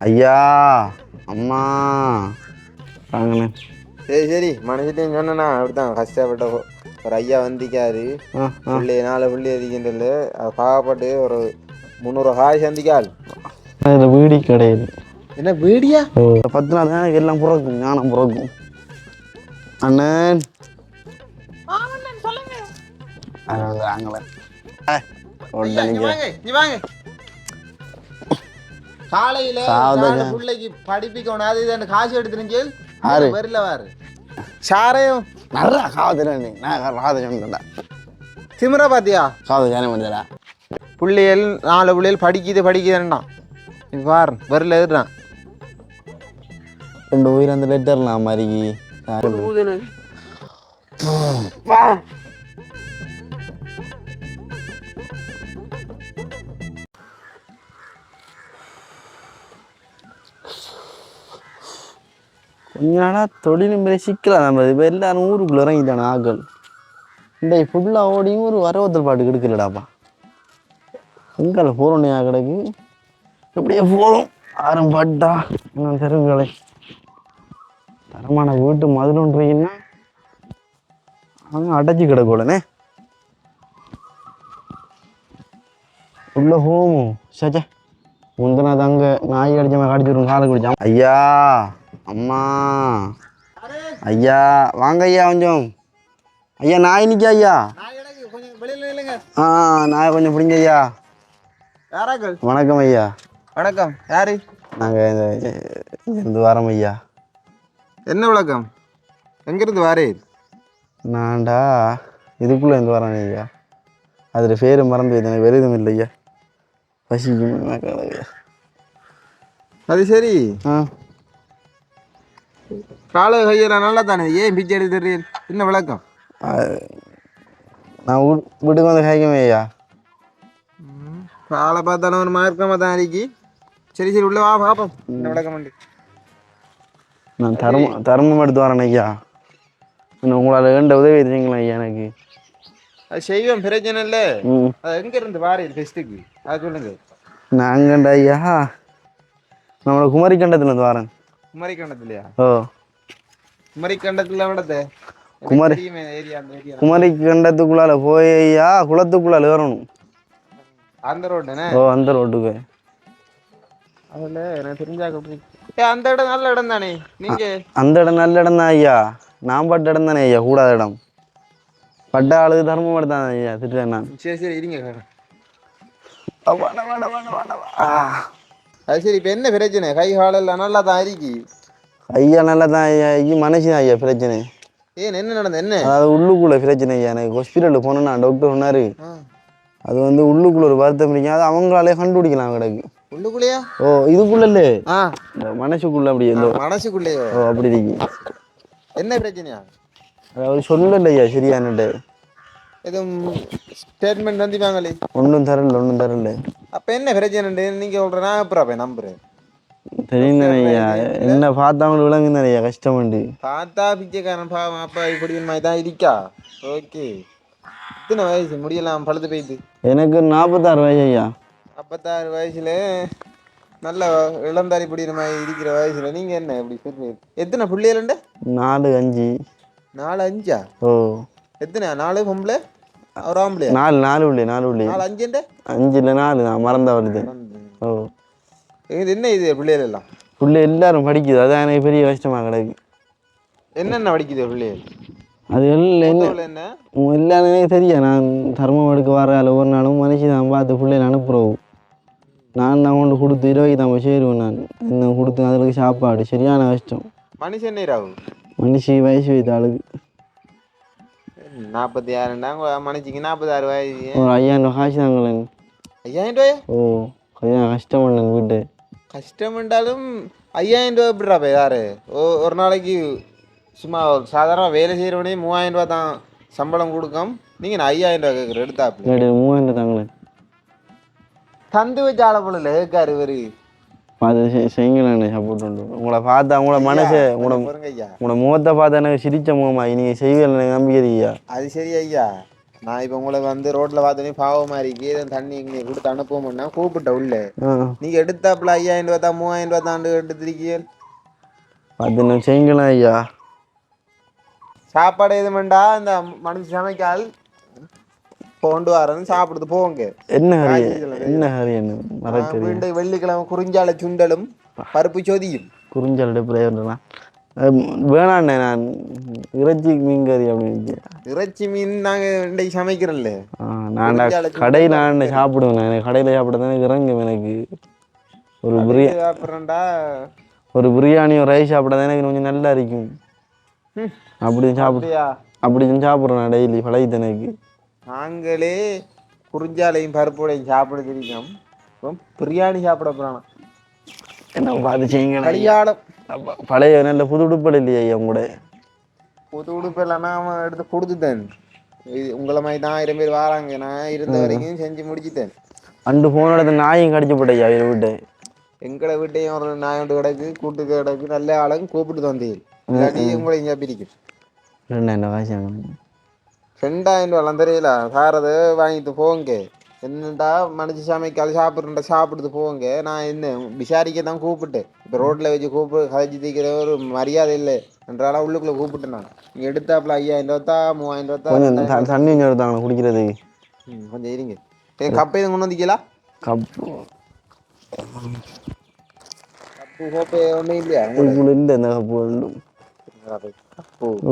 ஐயா அம்மா. வாங்கண்ணே சரி சரி. மனுஷத்தையும் சொன்னா அப்படித்தான். கஷ்டப்பட்ட ஒரு ஐயா வந்திக்காரு புள்ளி நாலு புள்ளி அதிக்கின்றல பாவப்பட்டு ஒரு முந்நூறு காய் சந்திக்கால் இதில் வீடி கிடையாது. என்ன வீடியா? பத்து நாள் தான் எல்லாம் பிறக்கும் ஞானம் பிறக்கும். அண்ணன் அது வந்து வாங்கல உடனே நீ வாங்க. காலையில பிள்ளைக்கு படிப்பிக்கணும். அது இது காசு எடுத்துருங்க ஆறு. வரல வாரு. சாரையும் நல்லா காவத்துறேன் நான் காதை சொன்னேன்டா திமிரா பாத்தியா? காதை ஜானம் பண்ணிடா பிள்ளைகள் நாலு பிள்ளைகள் படிக்குது படிக்குதுன்றான் நீ பாரு வரல எதுறான் ரெண்டு உயிர் அந்த லெட்டர்லாம் மாதிரி என்னடா நாளாக தொழிலும் பெரிய சிக்கலாம் நம்ம இப்போ எல்லாரும் ஊருக்குள்ளே இறங்கிட்டான ஆக்கள். இந்த ஃபுல்லாக ஓடியும் ஒரு வரவத்தல் பாட்டு கெடுக்கலடாப்பா. எங்கால போகிறோன்னையா கிடக்கு? எப்படியே போகிறோம் ஆரம் பாட்டா இன்னும் தெருவுகளை. தரமான வீட்டு மதுரன்றீங்கன்னா அவங்க அடைச்சி கிடக்கு உடனே உள்ள போவோம்? சச்சா முந்தினா தங்க நாய் அடிச்ச மாதிரி கடிச்சிடும் காலை குடிச்சான் ஐயா! அம்மா. ஐயா வாங்க ஐயா கொஞ்சம். ஐயா நாய் நிற்க ஐயா? ஆ நாய் கொஞ்சம் பிடிங்க ஐயா. யாராக்கள் வணக்கம் ஐயா. வணக்கம். யாரு? நாங்கள் இந்த இருந்து வரோம் ஐயா. என்ன விளக்கம் எங்கிருந்து வாரே நான்டா இதுக்குள்ளே இருந்து வரேன் ஐயா. அதில் பேர் மறந்து எனக்கு வெறுதும் இல்லை ஐயா பசிக்கும் ஐயா? அது சரி. ஆ. கால கையெல்லாம் நல்லா தானே ஏன் பிச்சை எடுத்துறீர் என்ன விளக்கம்? நான் வீட்டுக்கு வந்து காய்க்குமே ஐயா காலை பார்த்தாலும் ஒரு மார்க்கமாக தான் அன்றைக்கி சரி சரி உள்ள வா பாப்போம். என்ன விளக்கம் உண்டு? நான் தர்மம் தர்மம் எடுத்து வரேன் ஐயா. இன்னும் உங்களால் வேண்ட உதவி தெரியுங்களா ஐயா எனக்கு? அது செய்வேன் பிரச்சனை இல்லை. அது எங்க இருந்து வாரீர் ஃபெஸ்ட்டுக்கு அது சொல்லுங்க. நான் அங்கண்டா ஐயா. நம்மளோட குமரி கண்டத்துலேருந்து வரேன். குமரி கண்டத்துலையா ஓ குமரி கண்டத்துல விடத்த குமரி ஏரியா அந்த ஏரியா. குமரி கண்டத்துக்குள்ளால போய் ஐயா குளத்துக்குள்ளால ஏறணும். அந்த ரோடுனே ஓ அந்த ரோட்டுக்கு அதில் எனக்கு தெரிஞ்சா அப்படி ஏ அந்த இடம் நல்ல இடம் தானே? நீங்க அந்த இடம் நல்ல இடம் தான் ஐயா. நான் பட்ட இடம் தானே ஐயா கூடாத இடம். பட்ட ஆளுக்கு தர்மம் எடுத்தான் ஐயா திட்டுறேன் நான். சரி சரி இருங்க. அப்பா, அது சரி இப்போ என்ன பிரச்சனை? கை காலெல்லாம் நல்லா தான் இருக்கி. ஐயா நல்லா தான் ஐயா ஐயா மனசு தான் ஐயா பிரச்சனை. ஏன் என்ன நடந்தது என்ன? அதாவது உள்ளுக்குள்ள பிரச்சனை ஐயா எனக்கு ஹாஸ்பிட்டலுக்கு போனேன்னா டாக்டர் சொன்னாரு. அது வந்து உள்ளுக்குள்ள ஒரு வருத்தம் இருக்கு அது அவங்களாலே கண்டுபிடிக்கலாம் கிடக்கு. உள்ளுக்குள்ளேயா? ஓ இதுக்குள்ள இல்ல? மனசுக்குள்ள அப்படி எந்த மனசுக்குள்ளேயோ. ஓ அப்படி இருக்கு. என்ன பிரச்சனையா? அதாவது சொல்லல ஐயா சரியானுட்டு எதுவும் ஸ்டேட்மெண்ட் தந்திப்பாங்களே ஒன்றும் தரல ஒன்றும் தரல. அப்போ என்ன பிரச்சனை? நீங்க சொல்ற நான் அப்புறம் போய் நம்புறேன். ஐயா என்ன பார்த்தவங்களுக்கு விளங்கு தானே ஐயா கஷ்டமண்டு பார்த்தா பிச்சைக்காரன் பாவம் அப்பா இப்படி மாதிரி தான் இருக்கா? ஓகே. இத்தனை வயசு முடியலாம் பழுத்து போயிடுது எனக்கு நாற்பத்தாறு வயசு ஐயா அப்பத்தாறு வயசுல நல்ல இளந்தாரி பிடிக்கிற மாதிரி இருக்கிற வயசுல நீங்க என்ன இப்படி சொல்றீங்க எத்தனை பிள்ளைகளுண்ட நாலு அஞ்சு. நாலு அஞ்சா? ஓ. எத்தனை நாலு பொம்பளை? நாலு நாலு உள்ளே நாலு உள்ளே. நாலு அஞ்சுண்ட அஞ்சுல நாலு. நான் மறந்தா வருது. ஓ இது என்ன இது பிள்ளைகள் எல்லாம்? புள்ள எல்லாரும் படிக்குது. அதான் எனக்கு பெரிய கஷ்டமா கிடக்கு. என்னென்ன படிக்குது பிள்ளைகள்? அது எல்லாம் என்ன? எல்லாரும் எனக்கு தெரியும். நான் தர்மம் எடுக்க வர ஒவ்வொரு நாளும் மனுஷி தான் பார்த்து பிள்ளைகளை அனுப்புகிறோம் நான் தான் கொண்டு கொடுத்து இருபது தான் சேருவேன் நான். என்ன கொடுத்து அதுக்கு சாப்பாடு. சரியான கஷ்டம். மனுஷன் மனுஷி வயசு வைத்த ஆளுக்கு. நாற்பத்தி ஆறுண்டாங்க மனுஷிக்கு நாற்பத்தாறு வயசு. ஒரு ஐயாயிரம் காசு தாங்களேன் ஐயாயிரம் ரூபாயா? ஓ கொஞ்சம் கஷ்டம் பண்ணேன் வீட்டு. கஷ்டம் என்றாலும் ஐயாயிரம் ரூபா எப்படிடா போய் யாரு ஓ ஒரு நாளைக்கு சும்மா சாதாரண வேலை செய்கிறவனே மூவாயிரம் ரூபா தான் சம்பளம் கொடுக்கும். நீங்கள் நான் ஐயாயிரம் ரூபா கேட்குற எடுத்தாப்புல. இல்லாட்டி மூவாயிரம் தாங்களேன் தந்து வச்ச ஆள போல கேட்காரு இவரு? பார்த்து செய்யுங்களேன் சப்போர்ட் உண்டு. உங்களை பார்த்தா உங்களோட மனசை உங்களோட ஐயா. உங்களோட முகத்தை பார்த்து எனக்கு சிரிச்ச முகமா நீங்கள் செய்வீங்க எனக்கு நம்பிக்கை இருக்குயா அது சரி ஐயா. நான் இப்போ உங்களை வந்து ரோட்ல பார்த்தோன்னே பாவமா இருக்கு ஏதோ தண்ணி இங்கே கொடுத்து அனுப்புவோம்னா கூப்பிட்ட உள்ள. நீங்க எடுத்தாப்புல ஐயாயிரம் ரூபா தான் மூவாயிரம் ரூபா தாண்டு எடுத்திருக்கீங்க அது செய்யுங்களேன் ஐயா. சாப்பாடு எது வேண்டா இந்த மனுஷன் சமைக்கால் கொண்டு வரேன்னு சாப்பிடுது போங்க. என்ன ஹரி? என்ன ஹரி வெள்ளிக்கிழமை குறிஞ்சால சுண்டலும் பருப்பு சொதியும். குறிஞ்சல் பிரயோஜனம் வேணாண்ணே நான் இறைச்சி மீன் கறி அப்படின்னு. இறைச்சி மீன் நாங்க இன்றைக்கு சமைக்கிறோம்ல. நான் கடையில் நான் சாப்பிடுவேன் எனக்கு கடையில் சாப்பிட தான் இறங்கும் எனக்கு. ஒரு பிரியா அப்புறம்டா ஒரு பிரியாணி ஒரு ரைஸ் சாப்பிட தான் எனக்கு கொஞ்சம் நல்லா இருக்கும். அப்படி சாப்பிடு அப்படி சாப்பிட்றேன் நான் டெய்லி பழகிது எனக்கு. நாங்களே குறிஞ்சாலையும் பருப்போடையும் சாப்பிட தெரியும் பிரியாணி சாப்பிட போறானா? என்ன பார்த்து செய்யுங்களேன் கல்யாணம். பழைய நல்ல புது உடுப்பல் இல்லையா ஐயா கூட புது உடுப்பு இல்லைன்னா அவன் எடுத்து கொடுத்துட்டேன். இது உங்களை மாதிரி தான் ஆயிரம் பேர் வராங்க. நான் இருந்த வரைக்கும் செஞ்சு முடிச்சிட்டேன். அண்டு ஃபோன் எடுத்து நாயும் கடிச்சு போட்டேன் ஐயா விட்டு. எங்களை வீட்டையும் ஒரு நாயோண்டு கிடக்கு கூட்டு கிடக்கு நல்ல ஆளுங்க கூப்பிட்டு வந்தீங்க இல்லாட்டி உங்களை இங்கே பிரிக்கும். ரெண்டு என்ன காசு ரெண்டாயிரம் ரூபா தெரியல. சாரது வாங்கிட்டு போங்க. என்னடா மனுச்சு சமைக்கால் சாப்பிட்றா சாப்பிடுது போங்க. நான் என்ன விசாரிக்க தான் கூப்பிட்டேன். இப்போ ரோட்டில் வச்சு கூப்பிட்டு கதைச்சு தீக்கிற ஒரு மரியாதை இல்லை என்றால உள்ளுக்குள்ளே கூப்பிட்டு நான். நீங்கள் எடுத்தாப்புல ஐயாயிரம் ரூபா மூவாயிரம் ரூபா தண்ணி கொஞ்சம் எடுத்தாங்க குடிக்கிறதுக்கு ம், கொஞ்சம் இருங்க. என் கப்பை எதுவும் கொண்டு வந்தீங்களா கப்பு கப்பு கோப்பை ஒன்றும் இல்லையா? இல்லை இந்த கப்பு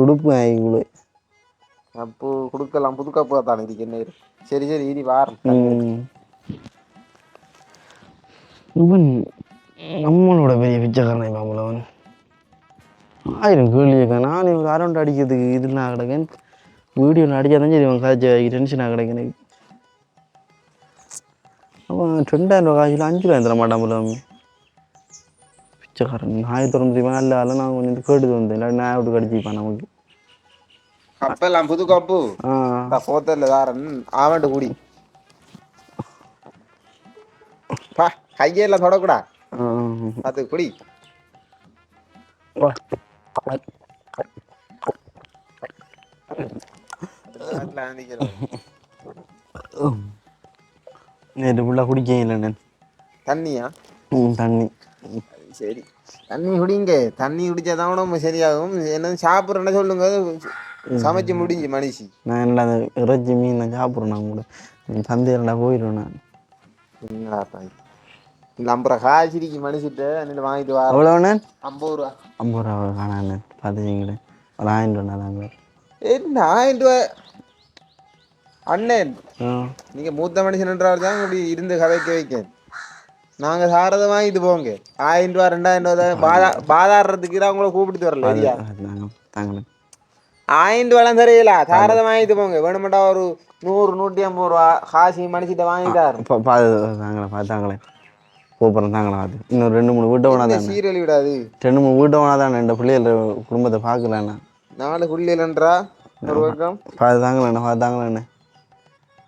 உடுப்பு ஆகிக்குள்ள கப்பு கொடுக்கலாம். புது கப்பு தான் இதுக்கு என்ன சரி சரி இனி வாரம். இவன் நம்மளோட பெரிய பிச்சைக்காரனை மாமலவன் ஆயிரம் கேள்விக்கா நான் இவங்க அரௌண்ட் அடிக்கிறதுக்கு இது நான் கிடக்கேன் வீடியோவில் அடிச்சாதான் சரி இவன் காய்ச்சி டென்ஷனாக கிடக்கு எனக்கு அவன் ரெண்டாயிரம் ரூபா காய்ச்சல அஞ்சு ரூபாய் தர மாட்டான் போல பிச்சைக்காரன். நாய் திறந்து இல்லை அதெல்லாம் நான் கொஞ்சம் கேட்டு வந்தேன். இல்லாட்டி நான் விட்டு கடிச்சிப்பான் நமக்கு. கப்பெல்லாம் புது கப்பு ஆ போத்தல்ல தாரன் ஆவண்டு குடி. பா கையெல்லாம் தொடக்கூடா. அது குடி. நேற்று ஃபுல்லாக குடிக்க இல்லை தண்ணியா? தண்ணி. சரி. தண்ணி குடிங்க. தண்ணி குடிச்சாதான் உடம்பு சரியாகும். என்ன சாப்பிட்றேன்னா சொல்லுங்க. சமைச்சு முடிஞ்சு மனுஷி நான் அந்த இறைச்சி மீன் நான் சாப்பிட்றேன் நான் கூட. என் தந்தையிலடா போயிடுவேன் நான். ரூபா காய்ச்சிருக்கு மனுஷிட்ட என்னட்டு வாங்கிட்டு வர எவ்வளோண்ணே ஐம்பது ரூபா. ஐம்பது ரூபா காணாண்ணே பார்த்துச்சிங்களேன் ஒரு ஆயிரம் ரூபா தாங்க என்ன ஆயிரம் ரூபா அண்ணன் நீங்க மூத்த மனுஷன்ன்றால் தான் இப்படி இருந்து கதைக்க வைக்க நாங்க சாரதை வாங்கிட்டு போங்க ஆயிரம் ரூபா ரெண்டாயிரம் ரூபா தான். பாதா பாதாடுறதுக்கு தான் உங்களை கூப்பிட்டு வரல சரியா? ஆயிரம் ரூபாலாம் தெரியல சாரதை வாங்கிட்டு போங்க வேணுமெண்டா ஒரு நூறு நூற்றி ஐம்பது ரூபா காசி மனுஷிட்ட வாங்கிட்டாரு தாங்களே பார்த்தாங்களே கூப்பிட்றேன் தாங்களே அது இன்னும் ரெண்டு மூணு வீட்டை வேணா தானே சீரழி விடாது ரெண்டு மூணு வீட்டை வேணா தானே ரெண்டு பிள்ளைகள் குடும்பத்தை பார்க்கலண்ணா நாலு குள்ளியலன்றா ஒரு பக்கம் பார்த்து தாங்களேண்ணே பார்த்து தாங்களேண்ணே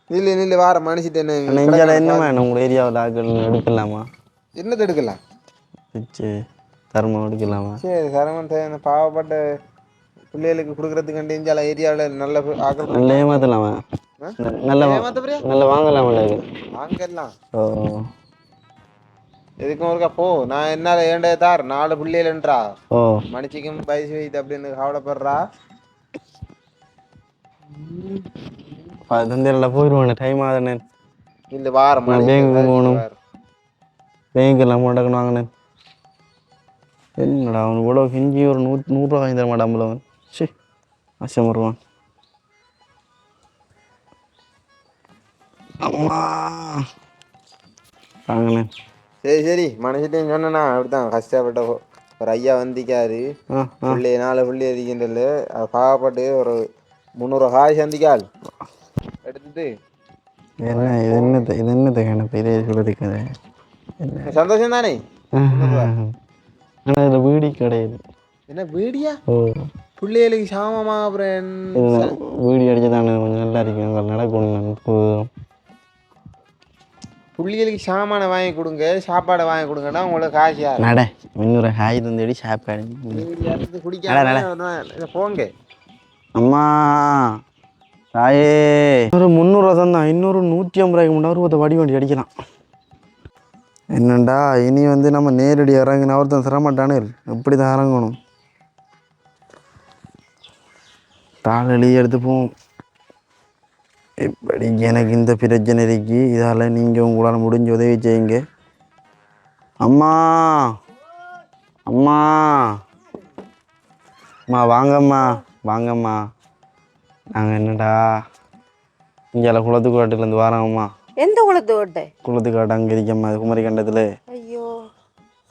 நில்லு நில்லு வார மனுஷிட்ட என்ன நெஞ்சால என்ன வேணும் உங்கள் ஏரியாவில் ஆக்கள் எடுக்கலாமா என்னது எடுக்கலாம் வச்சு தர்மம் எடுக்கலாமா சரி இந்த பாவப்பட்ட பிள்ளைகளுக்கு கொடுக்கறதுக்கு நெஞ்சால ஏரியாவில் நல்ல ஆக்கள் நல்ல ஏமாத்தலாமா? நல்ல நல்ல வாங்கலாமா வாங்கலாம். ஓ. எதுக்கும் ஒருக்கா போ. நான் என்னால ஏண்டே தார்? நாலு பிள்ளைகள்ன்றா. ஓ. மனுஷிக்கும் வயசு வயது அப்படின்னு கவலைப்படுறா. தந்தையில் போயிடுவானே டைம் ஆகுதுண்ணே. இல்ல வாரம் நான் பேங்குக்கு போகணும். பேங்க்கெல்லாம் போட்டாக்கணும் வாங்கினேன் என்னடா அவன் இவ்வளோ கிஞ்சி ஒரு நூ நூறுரூவா வாங்கி தர மாட்டான் போல அவன். சி அசம் வருவான். அம்மா. வாங்கினேன் சரி சரி. மனுஷிட்டையும் சொன்னேன்னா அப்படித்தான். கஷ்டப்பட்ட ஒரு ஐயா வந்திக்காரு பிள்ளை நாலு பிள்ளை இருக்கின்றல அது பாவப்பட்டு ஒரு முந்நூறு காய் சந்திக்கால் எடுத்துட்டு. என்ன இது என்னத்தை இது என்னத்தை கணக்கு பெரிய சொல்கிறதுக்கு என்ன சந்தோஷம் தானே ஆனால் இதில் வீடி கிடையாது. என்ன வீடியா? பிள்ளைகளுக்கு சாமமா அப்புறம் இது வீடி அடிச்சா தானே கொஞ்சம் நல்லா இருக்கும் அங்கே நடக்கணும் புள்ளிகளுக்கு சாமான வாங்கி கொடுங்க சாப்பாடை வாங்கி கொடுங்கன்னா உங்களுக்கு காசு நட இன்னொரு ஹாய் தந்தடி சாப்பாடு போங்க. அம்மா தாயே. ஒரு முந்நூறுவா தான் இன்னொரு நூற்றி ஐம்பது ரூபாய்க்கு முன்னாடி ஒருத்த வடி வண்டி அடிக்கலாம் என்னண்டா இனி வந்து நம்ம நேரடி இறங்கின ஒருத்தன் சிரமட்டானே எப்படி தான் இறங்கணும்? தாளி எடுத்துப்போம். இப்படி எனக்கு இந்த பிரச்சனை இருக்கு. இதால் நீங்கள் உங்களால் முடிஞ்ச உதவி செய்யுங்க. அம்மா! அம்மா! அம்மா வாங்கம்மா! வாங்கம்மா! நாங்கள் என்னடா? இங்கே குளத்துக்கு காட்டுலேருந்து வரோம்மா. எந்த குளத்து ஓட்டை குளத்துக்கு காட்டு அங்கே இருக்கம்மா குமரி கண்டத்தில். ஐயோ.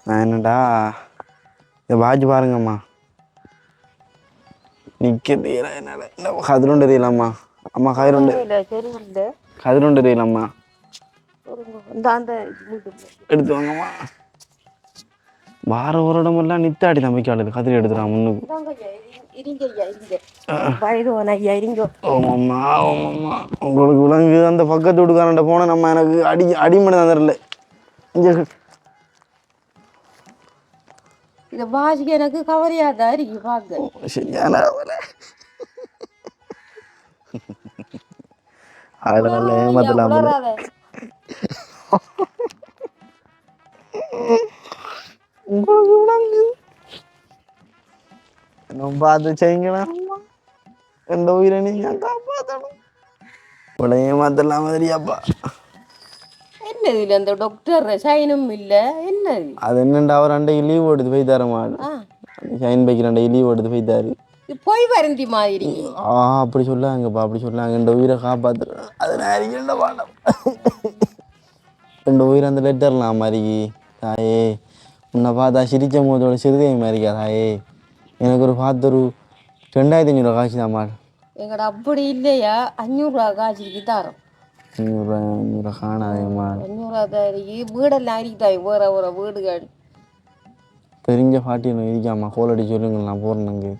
நான் என்னடா? இதை வாட்சி பாருங்கம்மா. நிற்க தெரியல என்னால் இல்லை கதிரும் தெரியலம்மா அம்மா? இந்த அந்த வீட்டு எடுத்து வாங்கம்மா. வார ஒரு இடமெல்லாம் நித்தாடி நம்பிக்கையாளுது கதிரி எடுத்துறான் முன்னுக்கு. ஓமாம்மா ஓமாம்மா உங்களுக்கு விலங்கு அந்த பக்கத்து வீட்டுக்காரன்ட்ட போனால் நம்ம எனக்கு அடி அடிமணி தந்துடல. இங்கே இத பாசிக்கு எனக்கு கவலையா தான் இருக்கு பாக்க சரியான வேலை. அதனால ஏமாத்தலாம் இன்னும் பார்த்து செய்யுங்களா? எந்த உயிரை நீங்க காப்பாற்றணும் இவ்வளோ ஏமாத்தலாம் மாதிரியாப்பா என்னது இல்ல அந்த டாக்டர் சைனும் இல்ல? என்னது அது என்னண்டா அவர் அண்டைக்கு லீவ் எடுத்து போய் தரமா ஆ. ஷைன் பைக்கில் அண்டைக்கு லீவ் எடுத்து போய் தாரு பொய் வருந்தி மாதிரி. ஆ அப்படி சொல்லாங்கப்பா அப்படி சொல்லாங்க. இந்த உயிரை காப்பாற்று அது நான் இருக்கின்ற பாடம் ரெண்டு உயிர் அந்த லெட்டர்லாம் மாதிரி தாயே. உன்னை பார்த்தா சிரிச்ச போதோட சிறுதை மாதிரிக்கா தாயே. எனக்கு ஒரு பார்த்து ஒரு ரெண்டாயிரத்தி அஞ்சூறுவா காசு தான்மா. எங்கட அப்படி இல்லையா? அஞ்சூறுரூவா காய்ச்சிக்கு தரோம். அஞ்சூறுவா காணாதேம்மா அஞ்சூறுரூவா தான் இருக்கு வீடெல்லாம் இருக்குதாய் வேற வேற வீடுகள். தெரிஞ்ச பாட்டி ஒன்று இருக்காம்மா கோல் அடி சொல்லுங்க நான் போகிறேன் அங்கே.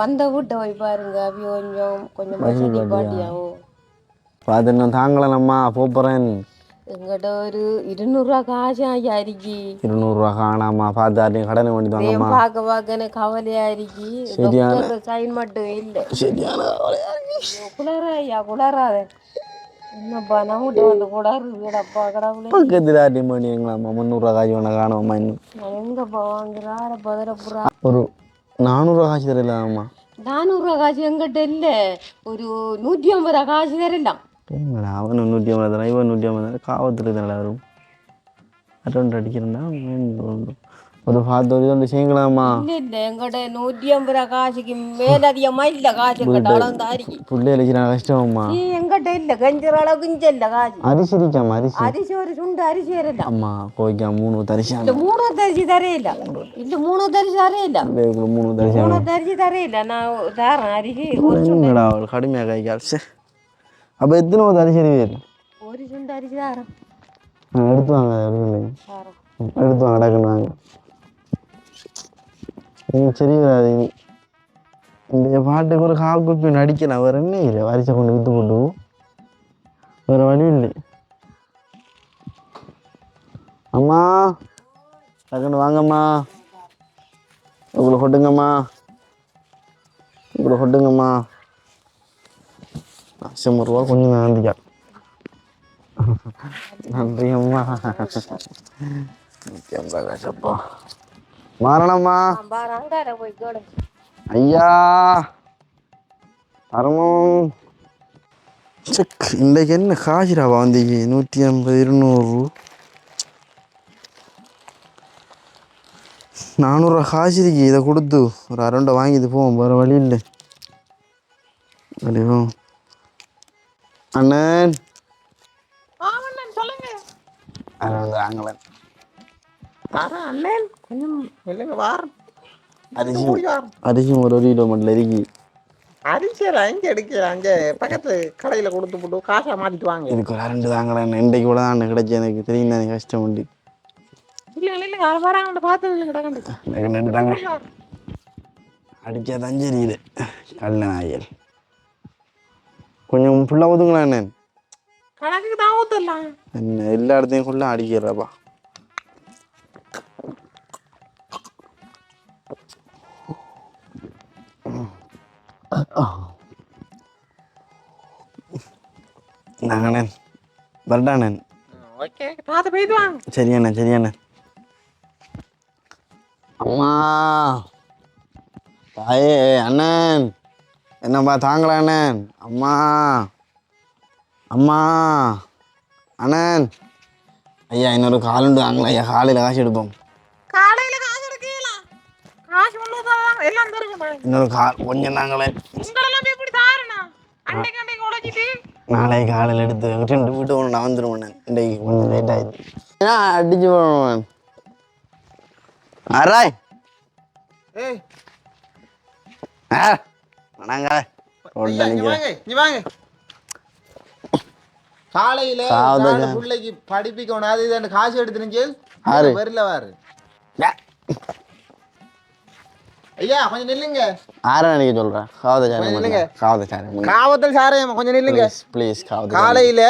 அந்த வீட்டை போய் பாருங்க அப்படி கொஞ்சம் கொஞ்சம் வசதி பாட்டியாவும் பார்த்து நான் தாங்கலம்மா போகிறேன் எங்கிட்ட ஒரு இருநூறுவா காசு ஐயா இருக்கு இருநூறுவா காணாமா பார்த்து யார்ட்டையும் கடனை வேண்டி தாங்கம்மா என் பார்க்க பார்க்க எனக்கு கவலையா இருக்கு. சரியான- சைன் மட்டும் இல்லை. சரியான. குளற ஐயா என்னப்பா நான் வீட்டு வந்து குளறு வீடப்பா கடவுளே பக்கத்தில் யார்ட்டையும் பண்ணிங்களாம்மா முந்நூறுரூவா காசு வேணா காணும்மா இன்னும் எங்கப்பா வாங்குறார பதறப்புறா ஒரு நானூறுரூவா காசு தரலாமா நானூறுரூவா காசு எங்கிட்ட இல்லை ஒரு நூற்றி ஐம்பது ரூபா காசு தரலாம் என்னடா அவன் நூற்றி ஐம்பது தரேன் இவன் நூற்றி ஐம்பது தரேன் காவத்தில் தானடா வரும் அடிக்கிறேன்டா ஒரு பார்த்து ஒரு ரெண்டு செய்யலாமா இல்லை இல்லை எங்கிட்ட நூற்றி ஐம்பது காசுக்கு மேல அதிகமா இல்லை காசு தான் இருக்கு புள்ளை அடிச்சு நான் கஷ்டமாம்மா நீ எங்கிட்ட இல்லை கஞ்சர் அளவுக்கு இஞ்ச இல்லை காசு அரிசி இருக்காம்மா அரிசி அரிசி ஒரு சுண்டு அரிசி வரலாம் அம்மா கோய்க்கா மூணு தரிசா இந்த மூணு தரிசி தரையில இந்த மூணு தரிசி தரையில மூணு தரிசா மூணு தரிசி தரையில நான் தரேன் அரிசி ஒரு என்னடா அவள் கடுமையாக கைக்கால் சே அப்போ எத்தனை தரிசி வேறு ஒரு சுண்டு அரிசி தரேன் எடுத்து வாங்க எடுத்து வாங்க டக்குன்னு வாங்க நீங்க சரி வராதீங்க இந்த பாட்டுக்கு ஒரு ஹாஃப் குப்பி நடிக்கணும் அவர் என்ன இல்லை வரிசை கொண்டு விற்று போட்டு வேறு வழி இல்லை. அம்மா டக்குன்னு வாங்கம்மா. இவ்வளோ கொட்டுங்கம்மா. இவ்வளோ கொட்டுங்கம்மா. லட்சம் ரூபா கொஞ்சம் நன்றியா நன்றி அம்மா நிச்சயம் கேடு. ஐயா தரணும் செக் இன்றைக்கு என்ன காசுராவா வந்தீங்க நூற்றி ஐம்பது இருநூறு. நானூறுரூவா காசு இருக்கு இதை கொடுத்து. ஒரு அரண்டை வாங்கிட்டு போவோம் வேறு வழி இல்லை. வழியோ அண்ணன். அரண்டு அண்ணன் கொஞ்சம் இல்லைங்க வாரம் அரிசி அரிசி ஒரு ஒரு கிலோ மட்டும் இருக்கு அரிசியெல்லாம் எங்கே எடுக்கிறேன் அங்கே பக்கத்து கடையில் கொடுத்து போட்டு காசை மாற்றிட்டு வாங்க இதுக்கு ஒரு அரண்டு தாங்களேன் இன்றைக்கு கூட தான் கிடைச்சி எனக்கு தெரியும் தானே கஷ்டம் உண்டு இல்லை இல்லை அது வராங்க இல்லை கிடக்கண்டு எனக்கு ரெண்டு தாங்க அடிச்சா தான் கல்ல நாயல் கொஞ்சம் ஃபுல்லாக ஒதுங்களா என்ன கணக்குக்கு தான் ஊற்றலாம் என்ன எல்லா இடத்தையும் ஃபுல்லாக அடிக்கிறப்பா வரட்டாண்ணே ஓகே பார்த்து போயிட்டு வாங்க சரியாண்ணே சரியாண்ணே அம்மா தாயே அண்ணன் என்னப்பா தாங்களா அண்ணன் அம்மா அம்மா அண்ணன் ஐயா இன்னொரு காலுண்டு வாங்களா ஐயா காலையில் காசு எடுப்போம் காலையில காசு எடுக்கலாம் காசு உள்ளதான் எல்லாம் தருங்க இன்னொரு கால் கொஞ்சம் தாங்களே உங்களெல்லாம் எப்படி தாருண்ணா அன்னைக்கு அன்னைக்கு உழைச்சிட்டு நாளை காலையில் எடுத்து ரெண்டு வீட்டு ஒன்று நான். வந்துடுவேன் இன்றைக்கு கொஞ்சம் லேட் ஆயிடுச்சு. ஏன்னா அடிச்சு போடுவேன் ஆராய் ஏய். ஆ வணங்க. காலையில பிள்ளைக்கு படிப்பிக்கணும் அது காசு எடுத்துருச்சு. வரல வாரு. ஐயா கொஞ்சம் நில்லுங்க. ஆரை நினைக்க சொல்கிறேன் காவத சாரி இல்லைங்க. காவத சாரி காவத்தல் சாரையம் கொஞ்சம் நில்லுங்க. ப்ளீஸ் காவத காலையில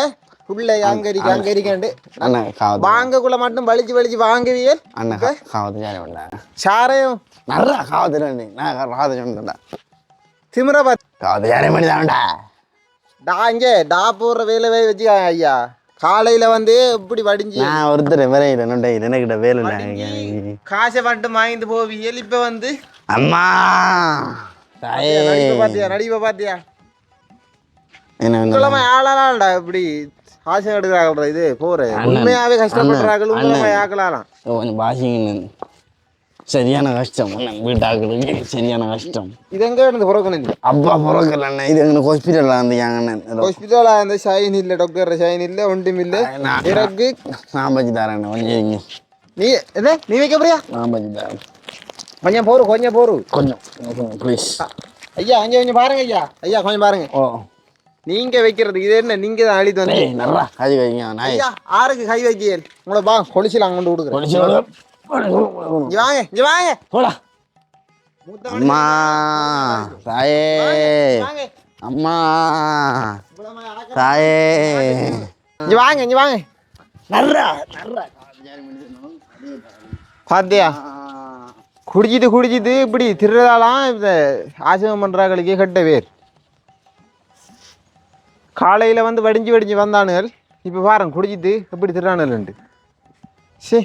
பிள்ளை அங்கரிக்க அங்கரிக்காண்டு. அண்ணா காவத வாங்கக்குள்ள மட்டும் வலிச்சு வலிச்சு வாங்குவியல் அண்ணா காவத சாரி பண்ணேன் சாரையும் நல்லா காவத நான் காவத சொன்னேன்டா திமிர பாத்து காவத சாரி பண்ணி தான்டா. டா இங்கே டா போடுற வேலை வச்சு ஐயா. காலையில வந்து இப்படி வடிஞ்சு. நான் ஒருத்தர் வரையில என்னண்டா எனக்கிட்ட வேலை காசை மட்டும் வாங்கிட்டு போவியல் இப்ப வந்து அம்மா. பாத்தியா நடிப்பை பாத்தியா என்ன ஆளாளாம்டா இப்படி ஆசை எடுக்கிறாங்க இது. போற. உண்மையாவே கஷ்டப்படுறாங்க உங்களமா ஆக்கலாலாம் கொஞ்சம் பாசிங்க சரியான கஷ்டம். வீட்டாக்களுக்கு சரியான கஷ்டம். இது எங்க இருந்து பிறக்கணும் அப்பா பிறக்கல அண்ணன் இது எங்களுக்கு ஹாஸ்பிட்டலில் வந்துக்காங்க அண்ணன். ஏதோ ஹாஸ்பிட்டலா அந்த ஷைன் இல்ல டாக்டர் ஷைன் இல்ல ஒன்றும் இல்ல. எனக்கு நான். பச்சு தரேன் கொஞ்சம். நீ என்ன? நீ வைக்க போறியா? நான் பச்சு தரேன். கொஞ்சம் போரு கொஞ்சம் போரு. கொஞ்சம் ப்ளீஸ் ஐயா கொஞ்சம் கொஞ்சம் பாருங்க ஐயா. ஐயா கொஞ்சம் பாருங்க. ஓ. நீங்க வைக்கிறது இது என்ன? நீங்க தான் அழித்து வந்து. நல்லா கை வைங்க நாய் ஐயா ஆருக்கு கை வைக்க உங்களை பா கொலிச்சில அங்க கொண்டு கொடுக்குறேன். வாங்க இங்க வாங்க. போடா. அம்மா தாயே. அம்மா தாயே. இங்க வாங்க இங்க வாங்க. நர்றா நர்றா. பாத்தியா? குடிச்சிட்டு குடிச்சிட்டு இப்படி திருடாலாம் இந்த ஆசிரியம் பண்ணுறாங்களுக்கே கெட்ட பேர் காலையில் வந்து வடிஞ்சு வடிஞ்சு வந்தானுகள் இப்போ பாருங்க குடிச்சிட்டு எப்படி திருடானுகள்ண்டு சே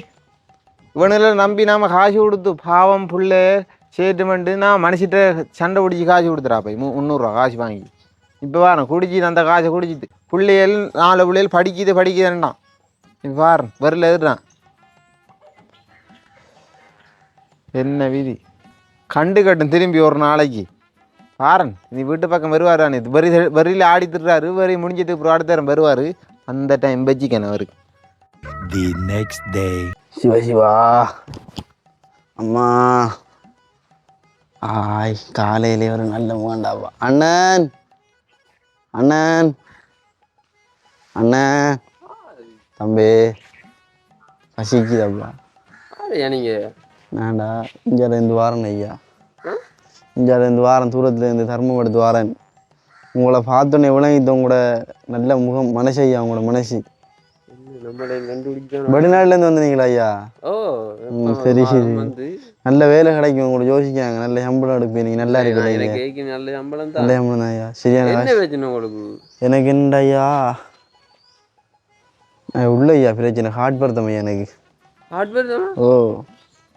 இவனுல நம்பி நாம் காசு கொடுத்து பாவம் புள்ள சேட்டுமெண்ட்டு நான் மனுஷிட்ட சண்டை பிடிச்சி காசு கொடுத்துறா போய் மு முந்நூறுரூவா காசு வாங்கி. இப்போ பாருங்க குடிச்சிது அந்த காசை குடிச்சிட்டு பிள்ளைகள் நாலு பிள்ளைகள் படிக்குது படிக்குதுன்றான். இப்போ பாரு வரல எதுறான் என்ன விதி? கண்டு கட்டும் திரும்பி ஒரு நாளைக்கு. பாரன் நீ வீட்டு பக்கம் வருவாரான் இது வரி வரியில் ஆடி திட்டுறாரு வரி முடிஞ்சதுக்கு அப்புறம் அடுத்த தரம் வருவார். அந்த டைம் வச்சிக்கணும் அவருக்கு. The next day. Siva Shiva. அம்மா. ஆய் காலையிலே ஒரு நல்ல முகண்டாப்பா அண்ணன். அண்ணன். அண்ணன். தம்பி. பசிக்குதாப்பா நீங்க? இஞ்சால இருந்து வாரேன் ஐயா. இஞ்சால இருந்து வாரம் தூரத்துல இருந்து தர்மம் எடுத்து வாரேன். உங்களை பார்த்தோன்னே விளங்கிட்டு உங்களோட நல்ல முகம் மனசு ஐயா உங்களோட மனசு. நம்மளை கண்டுபிடிக்கணும் வெளிநாட்டுல இருந்து வந்தீங்களா ஐயா? ஓ சரி சரி. நல்ல வேலை கிடைக்கும் உங்களுக்கு யோசிக்காங்க நல்ல சம்பளம் எடுப்பீங்க நல்லா கேக்கு நல்ல சம்பளம் நல்ல சம்பளம் ஐயா. சரியான உங்களுக்கு? எனக்கு என்ன ஐயா? உள்ள ஐயா பிரச்சனை. ஹார்ட் பருத்தம் ஐயா எனக்கு. ஹார்ட்வேர் தானே ஓ.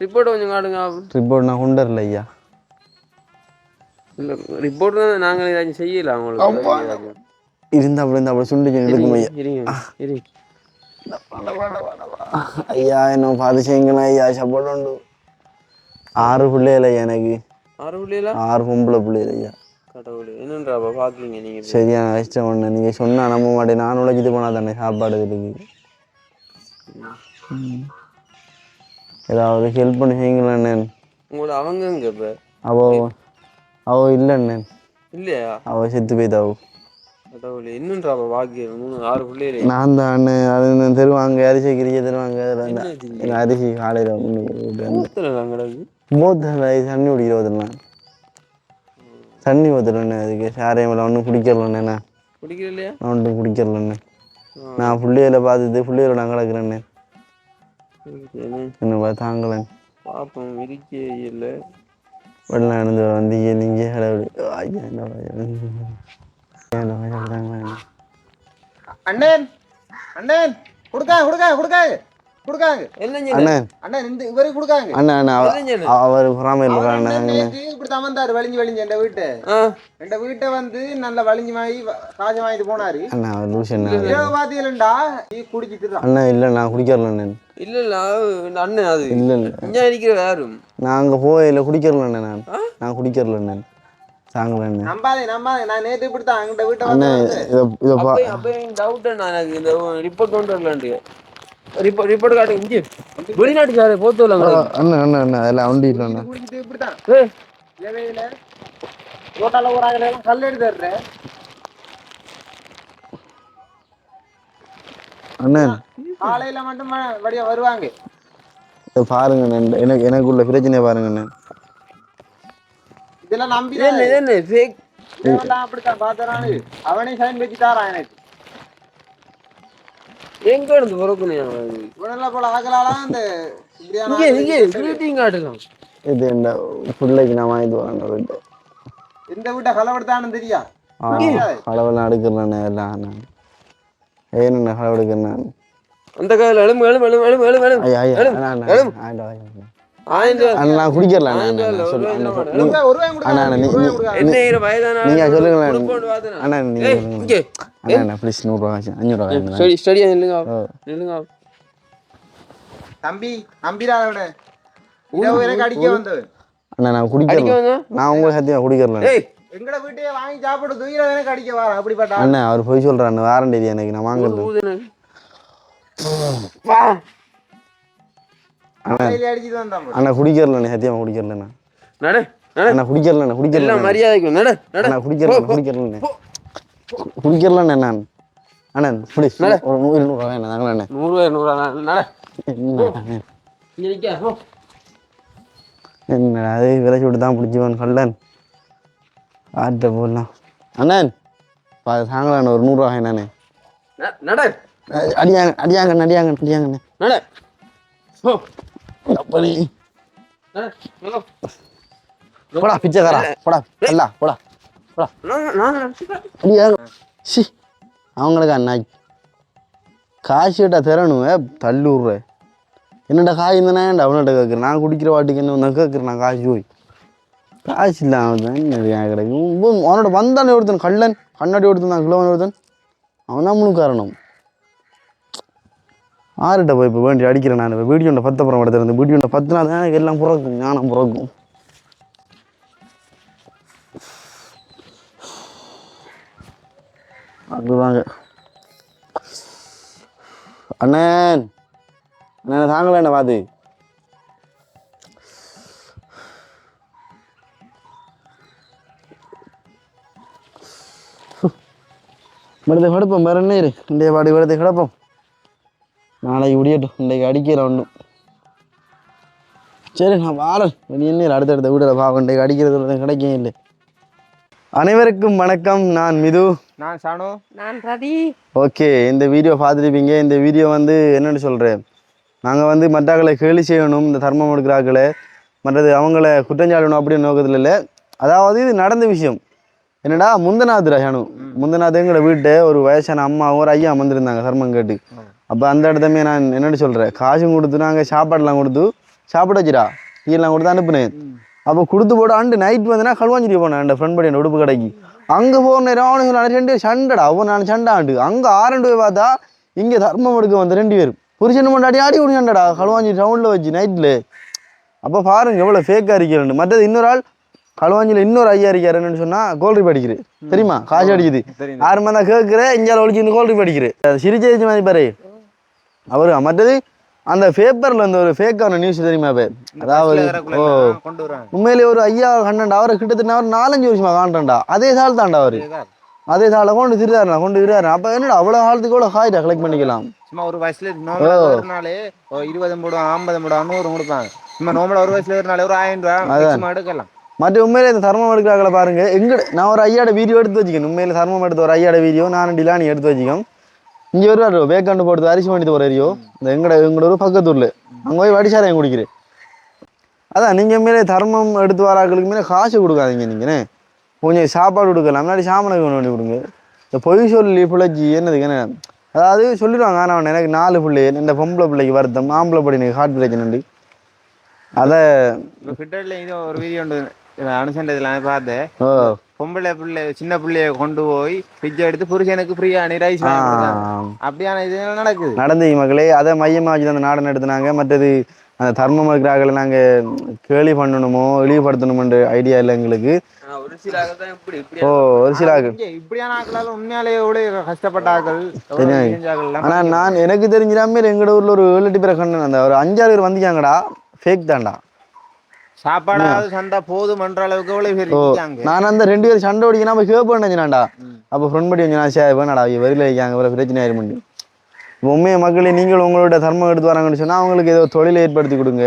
ரிப்போர்ட் கொஞ்சம் காட்டுங்க. ரிப்போர்ட் நான் கொண்டு வரல ஐயா. இல்லை ரிப்போர்ட் தான் நாங்கள் ஏதாச்சும் செய்யலாம் உங்களுக்கு இருந்தா அப்படி இருந்தா அப்படி சுண்டு எடுக்கும் ஐயா. இருங்க இருங்க ஐயா என்ன பார்த்து செய்யுங்களேன் ஐயா. சப்போர்ட் உண்டு. ஆறு பிள்ளைகள் ஐயா எனக்கு. ஆறு பிள்ளைகளா? ஆறு பொம்பளை பிள்ளைகள் ஐயா. கடவுளே என்னன்றாப்பா பார்க்குறீங்க நீங்கள் சரியான கஷ்டம் ஒன்று நீங்கள் சொன்னா நம்ப மாட்டேன் நான் உழைச்சிட்டு போனால் தானே சாப்பாடு இதுக்கு? ம். ஏதாவது ஹெல்ப் பண்ணி செய்யுங்களேன் உங்களோட அவங்க எங்க இப்போ? அவ அவ இல்லைண்ணே இல்லையா? அவ செத்து போய்தாவு கடவுளே என்னன்றாப்பா பாக்கியம் மூணு ஆறு பிள்ளைகளே. நான் தான் அண்ணே அது தருவாங்க? அரிசி கிரியை தருவாங்க? அதில் அரிசி காலையில் மூத்த தண்ணி குடிக்கிறதுண்ணா தண்ணி ஊற்றுறேண்ணே அதுக்கு. சாரையும் ஒன்றும் குடிக்கிறலண்ணே நான். குடிக்கிற இல்லையா நான் ஒன்றும் குடிக்கிறலண்ணே நான் பிள்ளைகளை பார்த்துட்டு பிள்ளைகளோட நான் கிடக்குறேண்ணே என்ன என்ன பார்த்து தாங்களேன் பாப்போம் இருக்கே இல்லை. வெள்ளம் இருந்து வந்தீங்க நீங்கள் கடவுள் ஐயா என்ன. அண்ணன் அண்ணன் கொடுக்காங்க கொடுக்காங்க கொடுக்காங்க கொடுக்காங்க. என்ன அண்ணே அண்ணன். இந்த இவரு கொடுக்காங்க. அண்ணா அண்ணா அவ- அவர் அண்ணன் நேத்து இப்படி தமந்தாரு வலிஞ்சு வலிஞ்சு என் வீட்டை. என் வீட்டை வந்து நல்ல வலிஞ்சு வாங்கி காசு வாங்கிட்டு போனாரு. அண்ணா அவர் லூசன் பாத்தீங்களா நீ குடிச்சிட்டு தான் அண்ணா இல்லை நான் குடிக்கிறல அண்ணன். இல்ல இல்ல அது அண்ணன் அது. இல்லை இல்லை இங்க இருக்கிற யாரும் நான் அங்கே போயில குடிக்கிறல அண்ணன் நான். நான் குடிக்கிறல அண்ணன் சாங்கல அண்ணன் நம்பாதே நம்பாதே நான் நேத்து இப்படி தான் எங்கிட்ட வீட்டை வந்து இதை இதை பா அப்ப அப்ப டவுட் எனக்கு இந்த ரிப்போர்ட் கொண்டு வரலான்ட்டு. ரிப்போர்ட் ரிப்போர்ட் காட்டு இங்கே வெளிநாட்டுக்காரர் போத்து வரலாங்க அண்ணன் அண்ணன் அண்ணன் அதெல்லாம் வண்டி இல்லை இப்படி தான் ஏய். ரோட்டால கல் அண்ணன் காலையில மட்டும் வடியா வருவாங்க. பாருங்க அண்ணன் எனக்கு எனக்குள்ள பிரச்சனையை பாருங்க அண்ணன் இதெல்லாம் நம்பி என்ன என்ன ஃபேக் இதெல்லாம் அப்படித்தான் பாத்துறானு. அவனே சைன் வச்சு தாரான் எனக்கு. எங்க இருந்து போல ஆகலாம் இந்த இப்படியான இங்கே ஆளு இங்கே கிரீட்டிங் காட்டலாம் இது இந்த பிள்ளைக்கு நான் வாங்கிட்டு வரேன் வீட்டு எந்த வீட்டை கலவெடுத்தானு தெரியா? எடுக்கிறேன் எல்லாம் நான் ஏன்னு அளவு எடுக்கிறேன் அந்த எழும்பு எழும்பு எழும்பு எழும்பு எழும்பு ஐயா ஐயா எழும்பு, அண்ணா, ரூபாய். ஆயிரம் அண்ணா நீங்க. அண்ணா நீங்க சொல்லுங்க. ப்ளீஸ் நூறுரூவா அஞ்சூறுவா ஸ்டடி ஸ்டடியா நில்லுங்க. நில்லுங்க. தம்பி நம்பிடாத விட இரவு எனக்கு அடிக்க வந்தவன். அண்ணா நான் குடிக்கிறேன். வந்தா நான் உங்களுக்கு சத்தியம் குடிக்கிறல. ஏய் எங்கட வீட்டையே வாங்கி சாப்பிட்டு தூக்கில எனக்கு அடிக்க வர அப்படிப்பட்ட ஆள். அண்ணா அவர் போய் சொல்றாரு வாரண்டி எனக்கு? நான் வாங்கல ஊது எனக்கு. வா. காலையில அடிச்சிட்டு வந்தான் அண்ணா குடிக்கிறல சத்தியமா குடிக்கிறல நட அண்ணா குடிக்கிறல குடிக்கிறல மரியாதைக்கு நட நட. குடிக்கிறல குடிக்கிறல குடிக்கிறல நான். அண்ணா ப்ளீஸ் ஒரு நூறு நூறுரூவா வேணும் நாங்களே அண்ணா. நூறு ரூபாய் நூறு ரூபாய் நட என்ன அண்ணா? இங்க நிக்க போ. என்ன அது விளைச்சி விட்டு தான் பிடிச்சிவன் கல்லன் ஆட்ட போடலாம். அண்ணன் பா சாங்கலாண்ண ஒரு நூறுரூவா நட. அடியாங்க அடியாங்க அடியாங்க அடியாங்கண்ணே அப்படி. போடா பிச்சைக்காரா. போடா அல்ல போடா போடா. அடியாங்க. சி. அவங்களுக்கு அண்ணா காசு கேட்டா தரணும் தள்ளி விட்ற என்னடா காய் இருந்தா ஏன்டா அவன்கிட்ட கேட்குறேன் நான் குடிக்கிற வாட்டுக்கு என்ன கேட்குறேன் நான் காசு போய். காசு இல்லாமல் தான் நிறையா கிடைக்கும் அவனோட வந்தானே ஒருத்தன் கள்ளன் கண்ணாடி ஒருத்தன் தான் கிழவன் ஒருத்தன். அவன் தான் முழு காரணம் ஆறுகிட்ட போய் இப்போ வேண்டி அடிக்கிறேன் நான். இப்போ வீடியோண்ட பத்தப்புறம் எடுத்துருந்து வீடியோண்ட பத்துனா தான் எல்லாம் பிறக்கும் ஞானம் பிறக்கும். அதுதாங்க. அண்ணன் அண்ணன் தாங்களே என்ன பார்த்து വെറുതെ കിടപ്പം വേറെ തന്നെ ഇരു എൻ്റെ പാടി വെറുതെ കിടപ്പം നാളെ ഇവിടെയായിട്ടും ഉണ്ടെങ്കിൽ അടിക്കില്ല சரி நான் வாரன். நீ என்ன அடுத்தடுத்த வீடில் பாவண்டை அடிக்கிறது கிடைக்கும் இல்லை. அனைவருக்கும் வணக்கம். நான் மிது. நான் சானு. நான் ரதி. ஓகே இந்த வீடியோ பார்த்துருப்பீங்க. இந்த வீடியோ வந்து என்னென்னு சொல்கிறேன் நாங்கள் வந்து மற்றாக்களை கேலி செய்யணும் இந்த தர்மம் எடுக்கிறாக்களை மற்றது அவங்கள குற்றஞ்சாடணும் அப்படின்னு நோக்கத்தில் இல்லை. அதாவது இது நடந்த விஷயம். என்னடா முந்தநாத் ரஹானு முந்தநாத்துங்கிற வீட்டு ஒரு வயசான அம்மா ஒரு ஐயா வந்திருந்தாங்க சர்மம் கேட்டு. அப்போ அந்த இடத்தமே நான் என்னென்னு சொல்கிறேன் காசும் கொடுத்து நாங்கள் சாப்பாடுலாம் கொடுத்து சாப்பிட வச்சுடா டீலாம் கொடுத்து அனுப்புனேன். அப்போ கொடுத்து போட ஆண்டு நைட் வந்தனா கல்வாஞ்சிட்டு போனேன் அந்த ஃப்ரெண்ட் படி உடுப்பு கடைக்கு. அங்கே போன நேரம் அவனுக்கு நான் ரெண்டு சண்டைடா அவன் நான் சண்டை ஆண்டு. அங்கே ஆரண்டு போய் பார்த்தா இங்கே தர்மம் எடுக்க வந்த ரெண்டு பேரும். புருஷன் முன்னாடி ஆடி விடுங்கண்டா களுவாஞ்சி டவுனில் வச்சு நைட்டில் அப்போ பாருங்க எவ்வளோ ஃபேக்காக இருக்கிறேன் மற்றது இன்னொரு ஆள் களுவாஞ்சியில் இன்னொரு ஐயா இருக்காருன்னு சொன்னால் கோல்ரி படிக்கிறேன் தெரியுமா? காசு அடிக்குது. ஆறு மணி தான் கேட்குறேன் இங்கே ஒழிச்சு இந்த கோல்ரி படிக்கிறேன் சிரிச்சு மாதிரி பாரு அவரு மற்றது அந்த பேப்பரில் அந்த ஒரு ஃபேக்கான நியூஸ் தெரியுமா பேர் அதாவது ஓ. உண்மையிலே ஒரு ஐயா கண்டா அவரை கிட்டத்தட்ட அவர் நாலஞ்சு வருஷமா காண்டா அதே சால் தாண்டா அவரு. அதே சாலை கொண்டு திருறாருண்ணா கொண்டு திருறாரு அப்ப என்னடா அவ்வளவு காலத்துக்கு கூட காய்டா கலெக்ட் பண்ணிக்கலாம்? சும்மா ஒரு வயசுல நாளே இருபது போடுவான் ஐம்பது போடுவான் நூறு கொடுப்பாங்க சும்மா நோம்பல ஒரு வயசுல ஒரு நாளே ஒரு ஆயிரம் ரூபாய் எடுக்கலாம். மற்ற உண்மையில இந்த தர்மம் எடுக்கிறாங்கள பாருங்க. எங்க நான் ஒரு ஐயாட வீடியோ எடுத்து வச்சுக்கேன் உண்மையில தர்மம் எடுத்த ஒரு ஐயாட வீடியோ நான் டிலானி எடுத்து வச்சுக்கோம் இங்க வருவாரு வேக்காண்டு போடுறது அரிசி வண்டிட்டு ஒரு ஏரியோ இந்த எங்கட எங்களோட ஒரு பக்கத்தூர்ல அங்க போய் வடிசாரையும் குடிக்கிறேன். அதான் நீங்கள் மேலே தர்மம் எடுத்து வராக்களுக்கு மேலே காசு கொடுக்காதீங்க நீங்கண்ணே கொஞ்சம் சாப்பாடு கொடுக்கலாம். முன்னாடி சாமனுக்கு ஒன்று பண்ணி கொடுங்க. இந்த பொய் சொல்லி பிள்ளைச்சி என்னதுக்கு என்ன? அதாவது சொல்லிடுவாங்க ஆனால் எனக்கு நாலு பிள்ளை இந்த பொம்பளை பிள்ளைக்கு வருத்தம் ஆம்பளை பிள்ளை எனக்கு ஹார்ட் பிரச்சனை அதை இது ஒரு வீடியோ உண்டு அனுசன் இதில் நான் பார்த்தேன். பொம்பளை பிள்ளை சின்ன பிள்ளைய கொண்டு போய் பிச்சை எடுத்து புருஷனுக்கு ஃப்ரீயாக ரைஸ். அப்படியான இது நடக்குது. நடந்தீங்க மகளே. அதை மையமாக வச்சு அந்த நாடை நடத்துனாங்க. மற்றது அந்த தர்மம் இருக்கிறார்களை நாங்கள் கேலி பண்ணணுமோ இழிவுபடுத்தணுமன்ற ஐடியா இல்லை எங்களுக்கு. ஆனா, ஒரு சில தான் இப்படி இப்படி ஓ ஒரு சில இப்படியான உண்மையாலே எவ்வளோ கஷ்டப்பட்ட ஆக்கள் தெரியும். ஆனால் நான் எனக்கு தெரிஞ்சிடாம எங்கட ஊரில் ஒரு ஏழு எட்டு பேரை கண்டு அந்த ஒரு அஞ்சாறு பேர் வந்திக்காங்கடா ஃபேக் தான்டா. சாப்பாடாவது சண்டை போதுமன்ற அளவுக்கு எவ்வளவு பேர் நான் அந்த ரெண்டு பேரும் சண்டை ஓடிக்கினா போய் கேட்பேன் நினைச்சினாண்டா அப்போ ஃப்ரெண்ட் பண்ணி கொஞ்சம் நான் சரி வேணாடா அவங்க வரியில் வைக்காங்க இவ்வளோ பிரச்சனை இப்போ உண்மையை மக்களே நீங்கள் உங்களோட தர்மம் எடுத்து வராங்கன்னு சொன்னால் அவங்களுக்கு ஏதோ தொழிலை ஏற்படுத்தி கொடுங்க.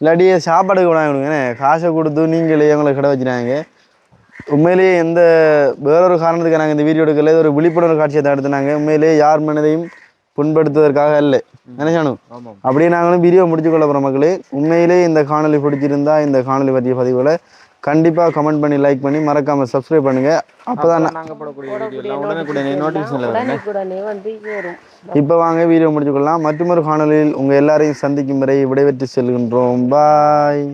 இல்லாட்டி சாப்பாடுக்கு விடாங்க கொடுங்க காசை கொடுத்து நீங்களே அவங்கள கடை வச்சுனாங்க உண்மையிலேயே எந்த வேறொரு காரணத்துக்கு நாங்கள் இந்த வீடியோ எடுக்கல ஒரு விழிப்புணர்வு காட்சியை தான் எடுத்துனாங்க. உண்மையிலேயே யார் மனதையும் புண்படுத்துவதற்காக இல்லை நினைச்சானும் ஆமாம். அப்படியே நாங்களும் வீடியோ முடிச்சு கொள்ள போகிறோம் மக்களே. உண்மையிலே இந்த காணொளி பிடிச்சிருந்தா இந்த காணொளி பற்றிய பதிவுகளை கண்டிப்பாக கமெண்ட் பண்ணி லைக் பண்ணி மறக்காமல் சப்ஸ்கிரைப் பண்ணுங்கள் அப்போ தான் இப்போ வாங்க வீடியோ முடிச்சுக்கொள்ளலாம். மற்றொரு காணொளியில் உங்கள் எல்லாரையும் சந்திக்கும் வரை விடைபெற்று செல்கின்றோம். பாய்